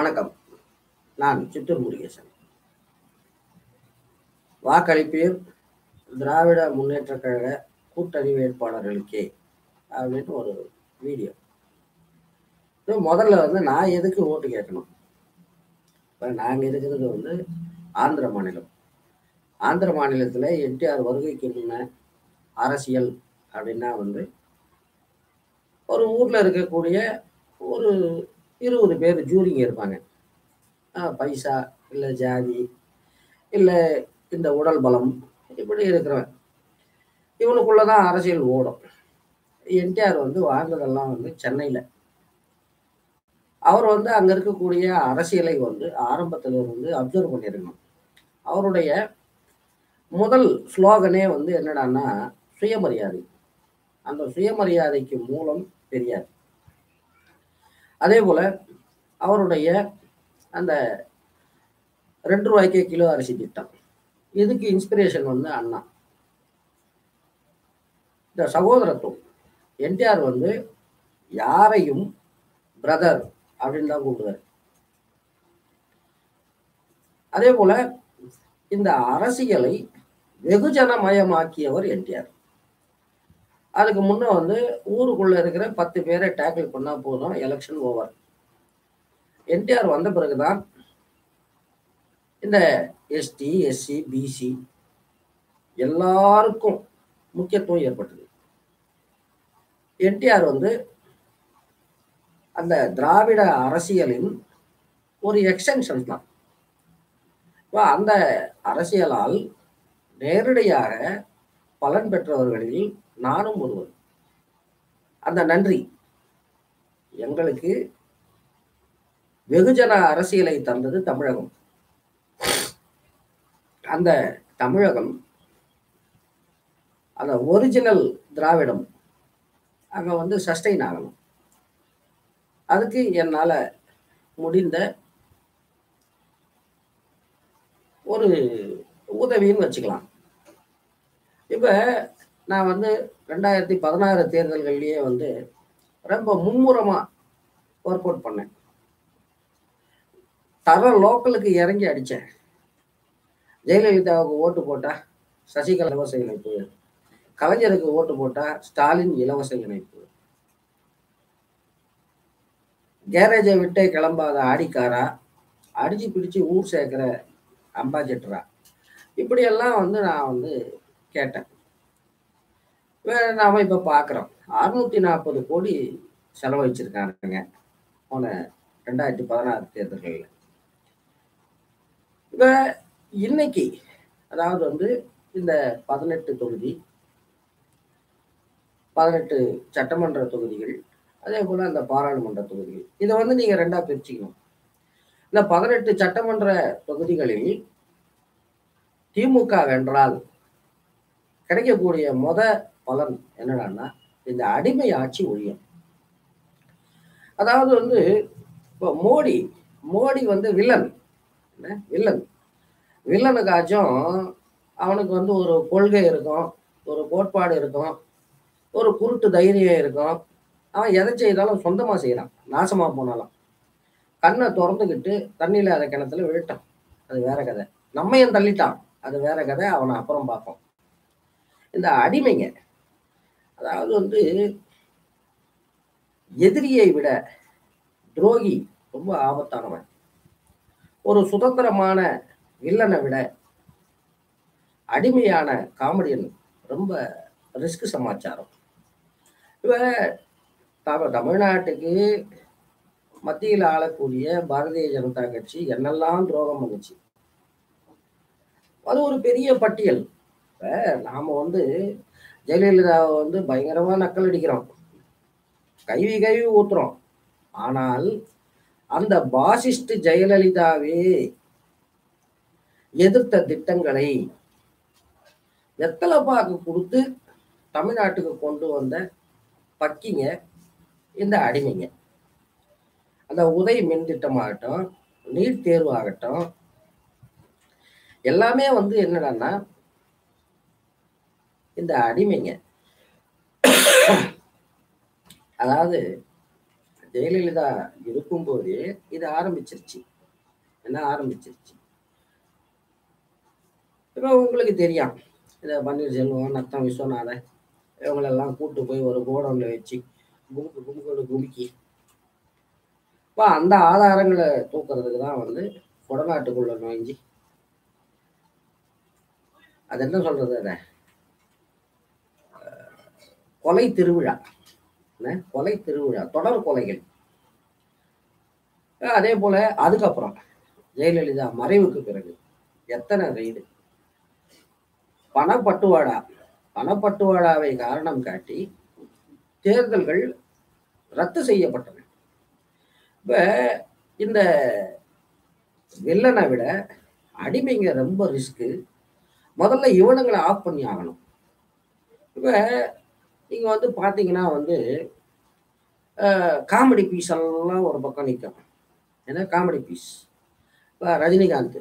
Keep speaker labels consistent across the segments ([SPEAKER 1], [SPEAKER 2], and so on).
[SPEAKER 1] வணக்கம். நான் சித்தூர் முருகேசன். வாக்களிப்பீர் திராவிட முன்னேற்ற கழக கூட்டணி வேட்பாளர்களுக்கே அப்படின்னு ஒரு வீடியோ. இது முதல்ல வந்து நான் எதுக்கு ஓட்டு கேட்கணும்? இப்போ நாங்கள் இருக்கிறது வந்து ஆந்திர மாநிலம். ஆந்திர மாநிலத்தில் என்டிஆர் வருகைக்கு முன்ன அரசியல் அப்படின்னா வந்து ஒரு ஊரில் இருக்கக்கூடிய ஒரு இருபது பேர் ஜூரிங்க இருப்பாங்க. பைசா இல்லை ஜாதி இல்லை இந்த உடல் பலம் இப்படி இருக்கிறவன். இவனுக்குள்ள தான் அரசியல் ஓடும். என்டிஆர் வந்து வாழ்ந்ததெல்லாம் வந்து சென்னையில். அவர் வந்து அங்கே இருக்கக்கூடிய அரசியலை வந்து ஆரம்பத்தில் இருந்து அப்சர்வ் பண்ணியிருக்கணும். அவருடைய முதல் ஸ்லோகனே வந்து என்னடான்னா சுயமரியாதை. அந்த சுயமரியாதைக்கு மூலம் பெரியார். அதே போல அவருடைய அந்த ரெண்டு ரூபாய்க்கே கிலோ அரிசி திட்டம். இதுக்கு இன்ஸ்பிரேஷன் வந்து அண்ணா. இந்த சகோதரத்துவம். என்டிஆர் வந்து யாரையும் பிரதர் அப்படின்னு தான் கூப்பிடுவார். அதே போல இந்த அரசியலை வெகுஜனமயமாக்கியவர் என்டிஆர் அதுக்கு முன்ன வந்து ஊருக்குள்ள இருக்கிற பத்து பேரை டேக்கிள் பண்ணா போதும் எலெக்ஷன் ஓவர் என்டிஆர் வந்த பிறகுதான் இந்த எஸ்டி எஸ்சி பிசி எல்லாருக்கும் முக்கியத்துவம் ஏற்பட்டது. என்டிஆர் வந்து அந்த திராவிட அரசியலின் ஒரு எக்ஸ்டென்ஷன் தான். இப்போ அந்த அரசியலால் நேரடியாக பலன் பெற்றவர்களில் நானும் ஒருவர் அந்த நன்றி எங்களுக்கு வெகுஜன அரசியலை தந்தது தமிழகம். அந்த தமிழகம் அந்த ஒரிஜினல் திராவிடம் அங்கே வந்து சஸ்டெயின் ஆகணும். அதுக்கு என்னால் முடிந்த ஒரு உதவின்னு வச்சுக்கலாம். இப்போ நான் வந்து ரெண்டாயிரத்தி பதினாறு தேர்தல்கள்லேயே வந்து ரொம்ப மும்முரமாக ஒர்க் அவுட் பண்ணேன். தர லோக்கலுக்கு இறங்கி அடித்தேன் ஜெயலலிதாவுக்கு ஓட்டு போட்டால் சசிகலா இலவச இணைப்பு. கலைஞருக்கு ஓட்டு போட்டால் ஸ்டாலின் இலவச இணைப்பு. கேரேஜை விட்டே கிளம்பாத ஆடிக்காரா? அடிச்சு பிடிச்சு ஊர் சேர்க்கிற அம்பாசிட்டரா இப்படியெல்லாம் வந்து நான் வந்து கேட்டேன். நாம இப்போ பார்க்குறோம் அறுநூத்தி நாற்பது கோடி செலவழிச்சிருக்காருங்க. போன ரெண்டாயிரத்தி பதினாறு தேர்தல்களில். இப்போ இன்னைக்கு அதாவது வந்து இந்த பதினெட்டு தொகுதி பதினெட்டு சட்டமன்ற தொகுதிகள் அதே போல் அந்த பாராளுமன்ற தொகுதிகள் இதை வந்து நீங்கள் ரெண்டாக பிரிச்சுக்கணும். இந்த பதினெட்டு சட்டமன்ற தொகுதிகளில் திமுக வென்றால் கிடைக்கக்கூடிய மொத பலன் என்னடான்னா இந்த அடிமை ஆட்சி ஒழியும். அதாவது வந்து இப்போ மோடி மோடி வந்து வில்லன். என்ன? வில்லன். வில்லனுக்காச்சும் அவனுக்கு வந்து ஒரு கொள்கை இருக்கும் ஒரு கோட்பாடு இருக்கும் ஒரு குருட்டு தைரியம் இருக்கும். அவன் எதை செய்தாலும் சொந்தமாக செய்கிறான் நாசமாக போனாலும். கண்ணை திறந்துக்கிட்டு தண்ணியில் அதை கிணத்துல விழுட்டான் அது வேற கதை. நம்மையும் தள்ளிட்டான்? அது வேற கதை அவனை அப்புறம் பார்ப்போம். இந்த அடிமைங்க. அதாவது வந்து எதிரியை விட துரோகி ரொம்ப ஆபத்தானவன். ஒரு சுதந்திரமான வில்லனை விட அடிமையான காமெடியன் ரொம்ப ரிஸ்க் சமாச்சாரம். இவ தம தமிழ்நாட்டுக்கு மத்தியில் ஆளக்கூடிய பாரதிய ஜனதா கட்சி என்னெல்லாம் துரோகம் பண்ணுச்சு. அது ஒரு பெரிய பட்டியல். இப்போ நாம் வந்து ஜெயலலிதாவை வந்து பயங்கரமாக நக்கல் அடிக்கிறோம். கைவி கைவி ஊத்துறோம். ஆனால் அந்த பாசிஸ்ட் ஜெயலலிதாவே எதிர்த்த திட்டங்களை வெத்தலை பாக்கு கொடுத்து தமிழ்நாட்டுக்கு கொண்டு வந்த பக்கிங்க இந்த அடிமைங்க. அந்த உதய் மின் திட்டமாகட்டும் நீட் தேர்வு ஆகட்டும் எல்லாமே வந்து என்னடான்னா இந்த அடிமைங்க. அதாவது ஜெயலலிதா இருக்கும்போதே இது ஆரம்பிச்சிருச்சு. என்ன ஆரம்பிச்சிருச்சு? இப்போ உங்களுக்கு தெரியும். இதை பன்னீர்செல்வம் நத்தம் விஸ்வநாதன் இவங்களெல்லாம் கூட்டு போய் ஒரு கோடவுனில் வச்சு குமுக்கு குமுக்கு குமுக்கி இப்போ அந்த ஆதாரங்களை தூக்குறதுக்கு தான் வந்து கொடநாட்டுக்குள்ள நோய்ஞ்சி அது என்ன சொல்றது அதை? கொலை திருவிழா. என்ன? கொலை திருவிழா. தொடர் கொலைகள். அதே போல அதுக்கப்புறம் ஜெயலலிதா மறைவுக்கு பிறகு எத்தனை ரெய்டு? பணப்பட்டுவாடா. பணப்பட்டுவாடாவை காரணம் காட்டி தேர்தல்கள் ரத்து செய்யப்பட்டன. இப்ப இந்த வில்லனை விட அடிமைங்க ரொம்ப ரிஸ்க்கு முதல்ல இவனுங்களை ஆஃப் பண்ணி ஆகணும் இப்போ நீங்கள் வந்து பார்த்தீங்கன்னா வந்து காமெடி பீஸ் எல்லாம் ஒரு பக்கம் நிற்கும் ஏன்னா காமெடி பீஸ் இப்போ ரஜினிகாந்த்.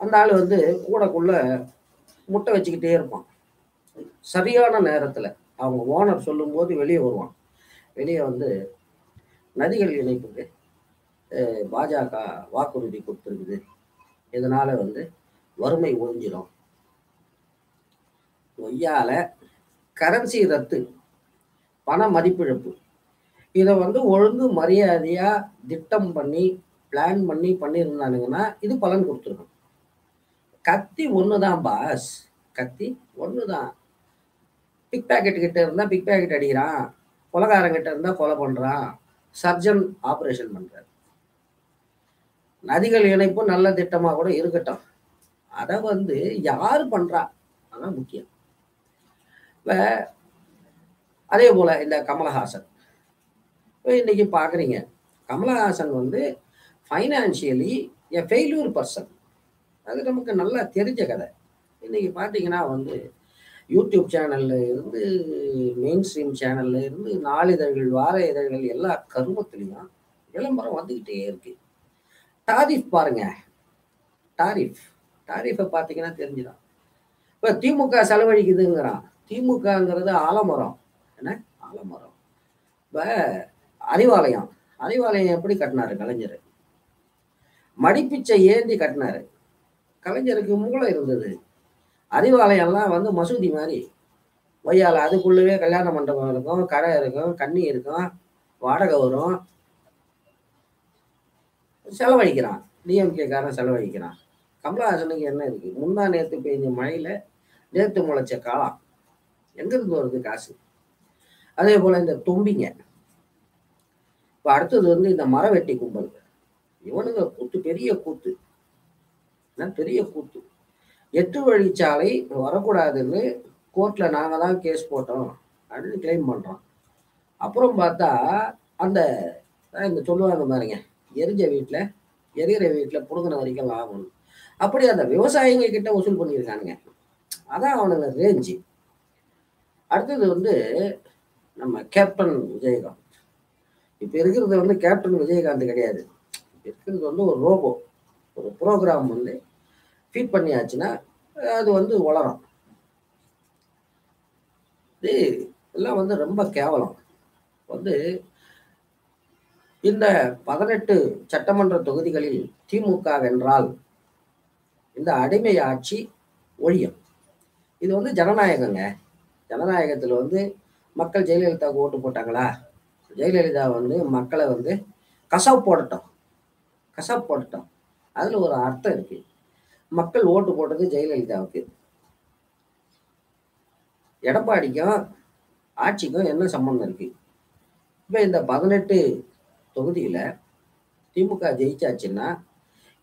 [SPEAKER 1] அந்த ஆள் வந்து கூடக்குள்ள முட்டை வச்சுக்கிட்டே இருப்பான். சரியான நேரத்தில் அவங்க ஓனர் சொல்லும்போது வெளியே வருவான். வெளியே வந்து நதிகள் இணைப்புக்கு பாஜக வாக்குறுதி கொடுத்துருக்குது. இதனால் வந்து வறுமை ஒழிஞ்சிடும் கொய்யால கரன்சி ரத்து பண மதிப்பிழப்பு. இதை வந்து ஒழுங்கு மரியாதையாக திட்டம் பண்ணி பிளான் பண்ணி பண்ணியிருந்தானுங்கன்னா இது பலன் கொடுத்துருக்கும். கத்தி ஒன்று தான் பாஸ் கத்தி ஒன்று தான் பிக் பேக்கெட் கிட்ட இருந்தால் பிக் பேக்கெட் அடிக்கிறான். கொலகாரங்கிட்ட இருந்தால் கொலை பண்ணுறான் சர்ஜன் ஆப்ரேஷன் பண்ணுறாரு நதிகள் இணைப்பு நல்ல திட்டமாக கூட இருக்கட்டும். அதை வந்து யார் பண்ணுறா அதான் முக்கியம். அதே போல இந்த கமலஹாசன். இப்போ இன்னைக்கு பார்க்குறீங்க கமலஹாசன் வந்து ஃபைனான்சியலி எ ஃபெயிலியூர் பர்சன் அது நமக்கு நல்லா தெரிஞ்ச கதை. இன்னைக்கு பார்த்தீங்கன்னா வந்து யூடியூப் சேனல்ல இருந்து மெயின் ஸ்ட்ரீம் சேனல்ல இருந்து நாளிதழ்கள் வார இதழ்கள் எல்லா கருமத்திலையும் விளம்பரம் வந்துக்கிட்டே இருக்கு. டாரிஃப் பாருங்க. டாரிஃப். டாரிஃபை பார்த்தீங்கன்னா தெரிஞ்சிடும் இப்போ திமுக செலவழிக்குதுங்கிறான். திமுகங்கிறது ஆலமரம். என்ன? ஆலமரம். இப்போ அறிவாலயம். அறிவாலயம் எப்படி கட்டினாரு கலைஞர்? மடிப்பிச்சை ஏந்தி கட்டினாரு. கலைஞருக்கு மூளை இருந்தது. அறிவாலயம்லாம் வந்து மசூதி மாதிரி. ஒய்யால அதுக்குள்ளவே கல்யாண மண்டபம் இருக்கும் கடை இருக்கும் கண்ணி இருக்கும் வாடகை வரும். செலவழிக்கிறான். டிஎம்கே காரன் செலவழிக்கிறான். கமலஹாசனுக்கு என்ன இருக்கு? முந்தா நேற்று பெய்ஞ்ச மழையில நேற்று முளைச்ச காலம் எங்கிருந்து வருது காசு. அதே போல இந்த தும்பிங்க. இப்ப அடுத்தது வந்து இந்த மரவெட்டி கும்பல். இவனுங்க கூத்து பெரிய கூத்து. பெரிய கூத்து? எட்டு வழிச்சாலை வரக்கூடாதுன்னு கோர்ட்ல நாங்க தான் கேஸ் போட்டோம் அப்படின்னு கிளைம் பண்றோம். அப்புறம் பார்த்தா அந்த இந்த சொல்லுவாங்க பாருங்க எரிஞ்ச வீட்டில் எரியிற வீட்டில் புடுங்கின வரைக்கும் லாபம் அப்படி அந்த விவசாயிங்க கிட்ட வசூல் பண்ணியிருக்கானுங்க. அதான் அவனுங்க ரேஞ்சு அடுத்தது வந்து நம்ம கேப்டன் விஜயகாந்த். இப்போ இருக்கிறது வந்து கேப்டன் விஜயகாந்த் கிடையாது. இப்போ இருக்கிறது வந்து ஒரு ரோபோ ஒரு ப்ரோக்ராம் வந்து ஃபீட் பண்ணியாச்சுன்னா அது வந்து வளரும். இது எல்லாம் வந்து ரொம்ப கேவலம். வந்து இந்த பதினெட்டு சட்டமன்ற தொகுதிகளில் திமுக வென்றால் இந்த அடிமை ஆட்சி ஒழியும். இது வந்து ஜனநாயகங்க. ஜனநாயகத்தில் வந்து மக்கள் ஜெயலலிதாவுக்கு ஓட்டு போட்டாங்களா? ஜெயலலிதா வந்து மக்களை வந்து கசவு போடட்டும் கசவு போடட்டும் அதில் ஒரு அர்த்தம் இருக்கு. மக்கள் ஓட்டு போட்டது ஜெயலலிதாவுக்கு. எடப்பாடிக்கும் ஆட்சிக்கும் என்ன சம்பந்தம் இருக்கு? இப்போ இந்த பதினெட்டு தொகுதியில் திமுக ஜெயிச்சாச்சுன்னா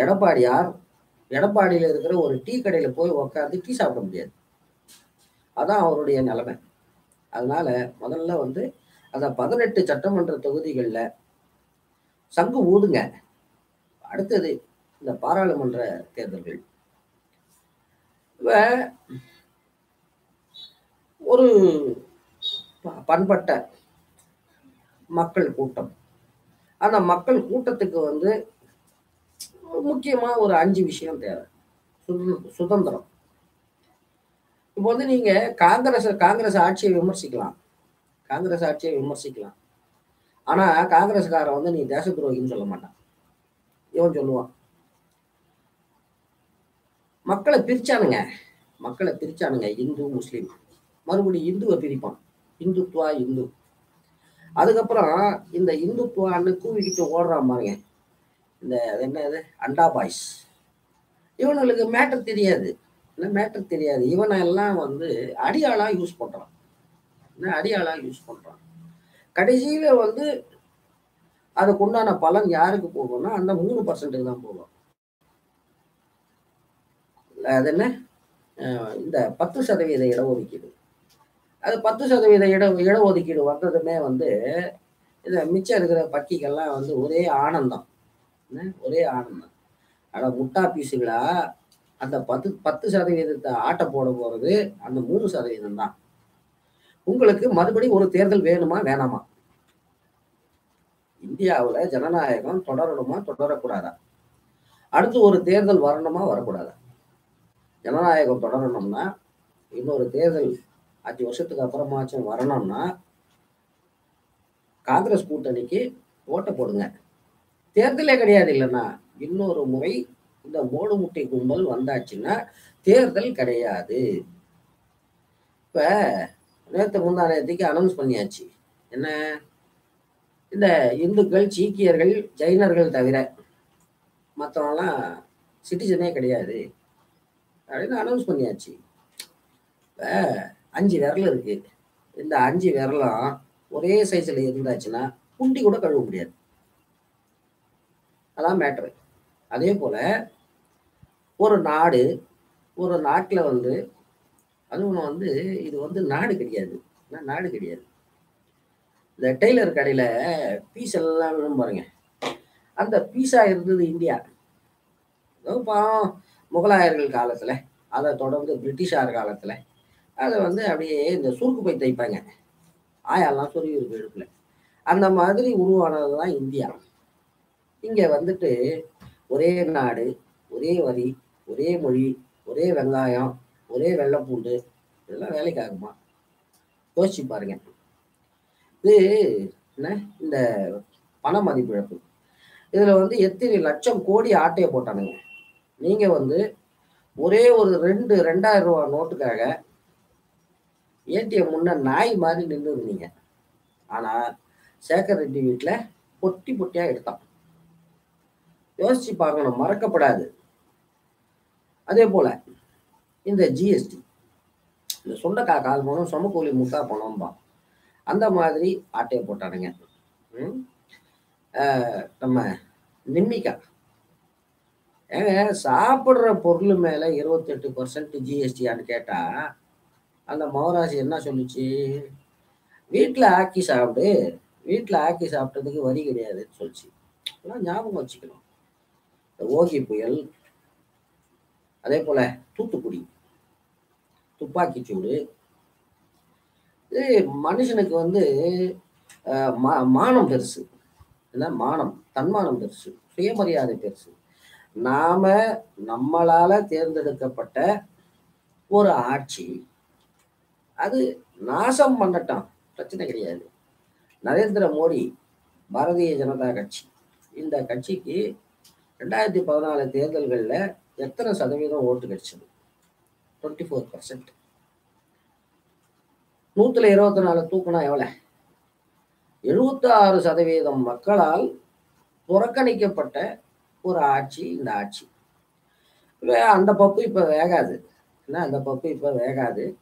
[SPEAKER 1] எடப்பாடியார் எடப்பாடியில் இருக்கிற ஒரு டீ கடையில் போய் உட்காந்து டீ சாப்பிட முடியாது. அதான் அவருடைய நிலைமை. அதனால முதல்ல வந்து அந்த பதினெட்டு சட்டமன்ற தொகுதிகள்ல சங்கு ஊதுங்க அடுத்தது இந்த பாராளுமன்ற தேர்தல்கள். ஒரு ப- பண்பட்ட மக்கள் கூட்டம். அந்த மக்கள் கூட்டத்துக்கு வந்து முக்கியமா ஒரு அஞ்சு விஷயம் தேவை. சுதந்திரம். இப்போ வந்து நீங்க காங்கிரஸ் காங்கிரஸ் ஆட்சியை விமர்சிக்கலாம். காங்கிரஸ் ஆட்சியை விமர்சிக்கலாம். ஆனா காங்கிரஸ்காரன் வந்து நீ தேச துரோகின்னு சொல்ல மாட்டான். இவன் சொல்லுவான். மக்களை பிரிச்சானுங்க. மக்களை பிரிச்சானுங்க. இந்து முஸ்லீம். மறுபடியும் இந்துவை பிரிப்பான். இந்துத்துவா இந்து. அதுக்கப்புறம் இந்த இந்துத்வான்னு கூவிக்கிட்டு ஓடுறான் பாருங்க இந்த அது என்னது அண்டா பாய்ஸ். இவனுங்களுக்கு மேட்டர் தெரியாது. என்ன மேட்டர் தெரியாது. இவனை எல்லாம் வந்து அடியாளா யூஸ் பண்றான். என்ன அடியாளா யூஸ் பண்றான்? கடைசியில வந்து அதுக்கு உண்டான பலன் யாருக்கு போகும்னா அந்த மூணு பர்சன்ட்டுக்கு தான் போகும். அது என்ன? இந்த பத்து சதவீத இடஒதுக்கீடு. அது பத்து சதவீத இட இடஒதுக்கீடு வந்ததுமே வந்து இந்த மிச்சம் இருக்கிற பக்கிகள்லாம் வந்து ஒரே ஆனந்தம். ஒரே ஆனந்தம். ஆனால் முட்டா பீஸுகளா அந்த பத்து பத்து சதவீதத்தை ஆட்ட போட போறது அந்த மூணு சதவீதம் தான். உங்களுக்கு மறுபடி ஒரு தேர்தல் வேணுமா வேணாமா? இந்தியாவில் ஜனநாயகம் தொடரணுமா தொடரக்கூடாதா? அடுத்து ஒரு தேர்தல் வரணுமா வரக்கூடாதா? ஜனநாயகம் தொடரணும்னா இன்னொரு தேர்தல் அஞ்சு வருஷத்துக்கு அப்புறமாச்சும் வரணும்னா காங்கிரஸ் கூட்டணிக்கு ஓட்டை போடுங்க. தேர்தலே கிடையாது இல்லைன்னா இன்னொரு முறை இந்த மோடு முட்டை கும்பல் வந்தாச்சுன்னா தேர்தல் கிடையாது. இப்ப நேற்று முந்தானத்துக்கு அனௌன்ஸ் பண்ணியாச்சு. என்ன? இந்த இந்துக்கள் சீக்கியர்கள் ஜைனர்கள் தவிர மற்றவங்களாம் சிட்டிசனே கிடையாது. அப்படின்னு அனௌன்ஸ் பண்ணியாச்சு. இப்போ அஞ்சு விரல் இருக்கு. இந்த அஞ்சு விரலும் ஒரே சைஸில் இருந்தாச்சுன்னா குண்டி கூட கழுவ முடியாது. அதான் மேட்ரு அதே போல் ஒரு நாடு ஒரு நாட்டில் வந்து அதுவும் வந்து இது வந்து நாடு கிடையாது. நான் நாடு கிடையாது. இந்த டெய்லர் கடையில் பீஸ் எல்லாம் விழும் பாருங்க. அந்த பீஸாக இருந்தது இந்தியா. பாவம் முகலாயர்கள் காலத்தில் அதை தொடர்ந்து பிரிட்டிஷார் காலத்தில் அதை வந்து அப்படியே இந்த சுருக்கு போய் தைப்பாங்க. ஆயாலாம் சொருகி இருக்கு இடுப்புல. அந்த மாதிரி உருவானது தான் இந்தியா. இங்கே வந்துட்டு ஒரே நாடு ஒரே வரி ஒரே மொழி ஒரே வெங்காயம் ஒரே வெள்ளைப்பூண்டு இதெல்லாம் வேலைக்கு ஆகுமா யோசிச்சு பாருங்க. இது என்ன? இந்த பண மதிப்பிழப்பு. இதில் வந்து எத்தனை லட்சம் கோடி ஆட்டையை போட்டானுங்க. நீங்கள் வந்து ஒரே ஒரு ரெண்டு ரெண்டாயிரம் ரூபா நோட்டுக்காக ஏடிஎம் முன்ன நாய் மாதிரி நின்று இருந்தீங்க ஆனால் சேகர் ரெட்டி வீட்டில் பொட்டி பொட்டியாக எடுத்தான். யோசிச்சு பார்க்கணும் மறக்கப்படாது. அதே போல இந்த ஜிஎஸ்டி இந்த சுண்டக்காய் கால் பணம் சமக்கூலி முட்டா பணம்பா அந்த மாதிரி ஆட்டையை போட்டானுங்க. ஆஹ் நம்ம நிம்மிக்கா. ஏங்க சாப்பிட்ற பொருள் மேல இருபத்தெட்டு பர்சன்ட் ஜிஎஸ்டியான்னு கேட்டா அந்த மௌராசி என்ன சொல்லுச்சு? வீட்டில் ஆக்கி சாப்பிடு வீட்டில் ஆக்கி சாப்பிட்டதுக்கு வரி கிடையாதுன்னு சொல்லிச்சு. ஞாபகம் வச்சுக்கணும். ஓகி புயல் அதே போல தூத்துக்குடி துப்பாக்கிச்சூடு இது மனுஷனுக்கு வந்து மா- மானம் பெருசு. என்ன? மானம் தன்மானம் பெருசு சுயமரியாதை பெருசு. நாம நம்மளால தேர்ந்தெடுக்கப்பட்ட ஒரு ஆட்சி அது நாசம் பண்ணட்டும் பிரச்சனை கிடையாது. நரேந்திர மோடி பாரதிய ஜனதா கட்சி. இந்த கட்சிக்கு ரெண்டாயிரத்தி பதினாலு தேர்தல்களில் எத்தனை சதவீதம் ஓட்டு கிடைச்சது? டுவெண்ட்டி ஃபோர் பர்சன்ட் நூற்றுல இருபத்தி நாலு தூக்குனா எவ்வளோ எழுபத்தி ஆறு சதவீதம் மக்களால் புறக்கணிக்கப்பட்ட ஒரு ஆட்சி இந்த ஆட்சி. வே- அந்த பப்பு இப்போ வேகாது. என்ன அந்த பப்பு இப்போ வேகாது?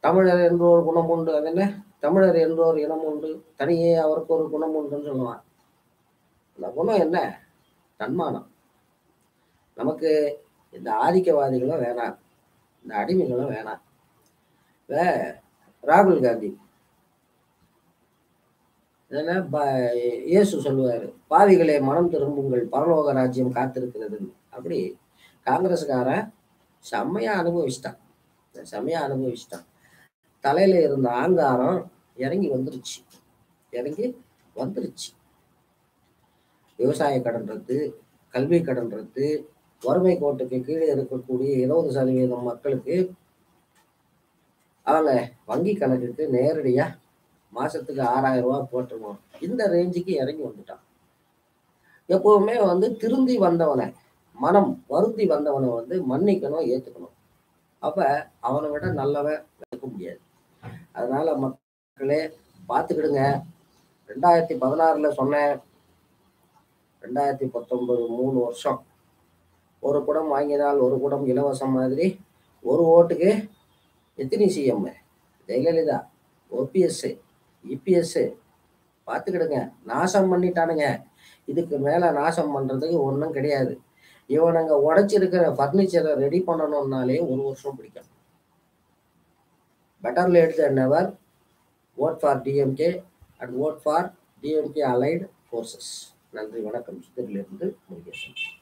[SPEAKER 1] தமிழர் என்றோர் குணம் உண்டு அது என்ன? தமிழர் என்றோர் இனம் உண்டு தனியே அவருக்கு ஒரு குணம் உண்டுன்னு சொல்லுவான் அந்த குணம் என்ன? தன்மானம். நமக்கு இந்த ஆதிக்கவாதிகளும் வேணாம். இந்த அடிமைகளும் வேணாம். வே ராகுல் காந்தி. என்ன? ப- இயேசு சொல்லுவார் பாவிகளை மனம் திரும்புங்கள். பரலோக ராஜ்யம் காத்திருக்கிறதுன்னு அப்படி காங்கிரஸ்காரன் செம்மையா அனுபவிச்சிட்டான். செம்மையா அனுபவிச்சிட்டான். தலையில இருந்த ஆங்காரம் இறங்கி வந்துருச்சு. இறங்கி வந்துருச்சு. விவசாய கடன் ரத்து கல்வி கடன் ரத்து வறுமை கோட்டுக்கு கீழே இருக்கக்கூடிய இருபது சதவீதம் மக்களுக்கு அவங்க வங்கி கணக்குக்கு நேரடியா மாசத்துக்கு ஆறாயிரம் ரூபாய் போட்டுருவோம். இந்த ரேஞ்சுக்கு இறங்கி வந்துட்டான். எப்பவுமே வந்து திருந்தி வந்தவனை மனம் வருந்தி வந்தவனை வந்து மன்னிக்கணும் ஏத்துக்கணும். அப்ப அவனை விட நல்லவன் இருக்க முடியாது. அதனால மக்களே பார்த்துக்கிடுங்க. ரெண்டாயிரத்தி பதினாறுல சொன்னேன். ரெண்டாயிரத்தி பத்தொன்பது மூணு வருஷம். ஒரு குடம் வாங்கினால் ஒரு குடம் இலவசம் மாதிரி ஒரு ஓட்டுக்கு எத்தனை சிஎம் ஜெயலலிதா ஓபிஎஸ்ஸு இபிஎஸ் பார்த்துக்கிடுங்க. நாசம் பண்ணிட்டானுங்க. இதுக்கு மேலே நாசம் பண்ணுறதுக்கு ஒன்றும் கிடையாது. இவனுங்க உடைச்சிருக்கிற ஃபர்னிச்சரை ரெடி பண்ணணும்னாலே ஒரு வருஷம் பிடிக்கும். Better late than never vote for DMK and vote for DMK allied forces நன்றி வணக்கம். சித்தரிலிருந்து முருகேசன்